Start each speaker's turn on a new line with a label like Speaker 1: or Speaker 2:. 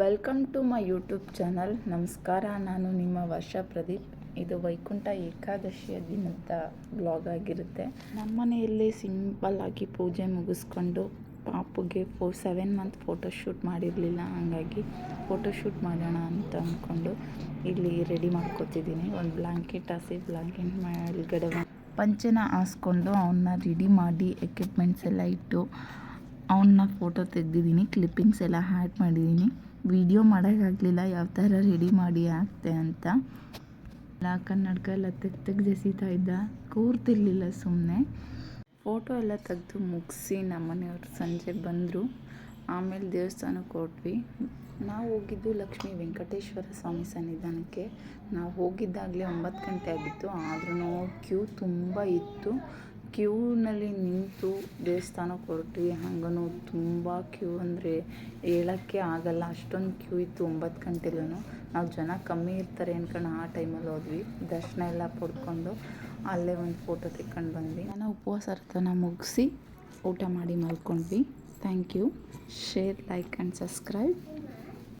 Speaker 1: Welcome to my YouTube channel ನಮಸ್ಕಾರ, ನಾನು ನಿಮ್ಮ ವರ್ಷ ಪ್ರದೀಪ್. ಇದು ವೈಕುಂಠ ಏಕಾದಶಿಯ ದಿನದ ಬ್ಲಾಗ್ ಆಗಿರುತ್ತೆ. ನಮ್ಮ ಮನೆಯಲ್ಲಿ ಸಿಂಪಲ್ ಆಗಿ ಪೂಜೆ ಮುಗಿಸ್ಕೊಂಡು ಪಾಪುಗೆ ಫೋರ್ ಸೆವೆನ್ ಮಂತ್ ಫೋಟೋಶೂಟ್ ಮಾಡಿರಲಿಲ್ಲ, ಹಾಗಾಗಿ ಫೋಟೋಶೂಟ್ ಮಾಡೋಣ ಅಂತ ಅಂದ್ಕೊಂಡು ಇಲ್ಲಿ ರೆಡಿ ಮಾಡ್ಕೊತಿದ್ದೀನಿ. ಒಂದು ಬ್ಲ್ಯಾಂಕೆಟ್ ಹಾಸಿ ಬ್ಲ್ಯಾಂಕೆಟ್ ಮೇಲ್ಗಡೆ ಪಂಚನ ಹಾಸ್ಕೊಂಡು ಅವನ್ನ ರೆಡಿ ಮಾಡಿ ಎಕ್ವಿಪ್ಮೆಂಟ್ಸ್ ಎಲ್ಲ ಇಟ್ಟು ಅವನ್ನ ಫೋಟೋ ತೆಗೆದಿದ್ದೀನಿ ಕ್ಲಿಪ್ಪಿಂಗ್ಸ್ ಎಲ್ಲ ಹ್ಯಾಡ್ ಮಾಡಿದ್ದೀನಿ. ವಿಡಿಯೋ ಮಾಡೋಕ್ಕಾಗಲಿಲ್ಲ, ಯಾವ ಥರ ರೆಡಿ ಮಾಡಿ ಹಾಕ್ತೆ ಅಂತ. ಎಲ್ಲ ಕನ್ನಡಕ ಎಲ್ಲ ತೆಗ್ದು ತೆಗ್ದು ಎಸಿತಾ ಇದ್ದ. ಕೂರ್ತಿರ್ಲಿಲ್ಲ ಸುಮ್ಮನೆ ಫೋಟೋ ಎಲ್ಲ ತೆಗೆದು ಮುಗಿಸಿ ನಮ್ಮನೆಯವರು ಸಂಜೆ ಬಂದರು. ಆಮೇಲೆ ದೇವಸ್ಥಾನಕ್ಕೆ ಹೊರಟ್ವಿ. ನಾವು ಹೋಗಿದ್ದು ಲಕ್ಷ್ಮೀ ವೆಂಕಟೇಶ್ವರ ಸ್ವಾಮಿ ಸನ್ನಿಧಾನಕ್ಕೆ. ನಾವು ಹೋಗಿದ್ದಾಗಲೇ ಒಂಬತ್ತು ಗಂಟೆ ಆಗಿತ್ತು. ಆದ್ರೂ ಕ್ಯೂ ತುಂಬ ಇತ್ತು. ಕ್ಯೂನಲ್ಲಿ ನಿಂತು ದೇವಸ್ಥಾನಕ್ಕೆ ಹೊರಟ್ವಿ ಹಂಗೂ ತುಂಬ ಕ್ಯೂ ಅಂದರೆ ಹೇಳೋಕ್ಕೆ ಆಗಲ್ಲ. ಅಷ್ಟೊಂದು ಕ್ಯೂ ಇತ್ತು, ಒಂಬತ್ತು ಗಂಟೆಲೂ ನಾವು ಜನ ಕಮ್ಮಿ ಇರ್ತಾರೆ ಅನ್ಕೊಂಡು ಆ ಟೈಮಲ್ಲಿ ಹೋದ್ವಿ. ದರ್ಶನ ಎಲ್ಲ ಪಡ್ಕೊಂಡು ಅಲ್ಲೇ ಒಂದು ಫೋಟೋ ತೆಕ್ಕೊಂಡು ಬಂದ್ವಿ. ನಾನು ಉಪವಾಸ ಅರ್ಥನ ಮುಗಿಸಿ ಊಟ ಮಾಡಿ ಮಲ್ಕೊಂಡ್ವಿ. Thank you share like and subscribe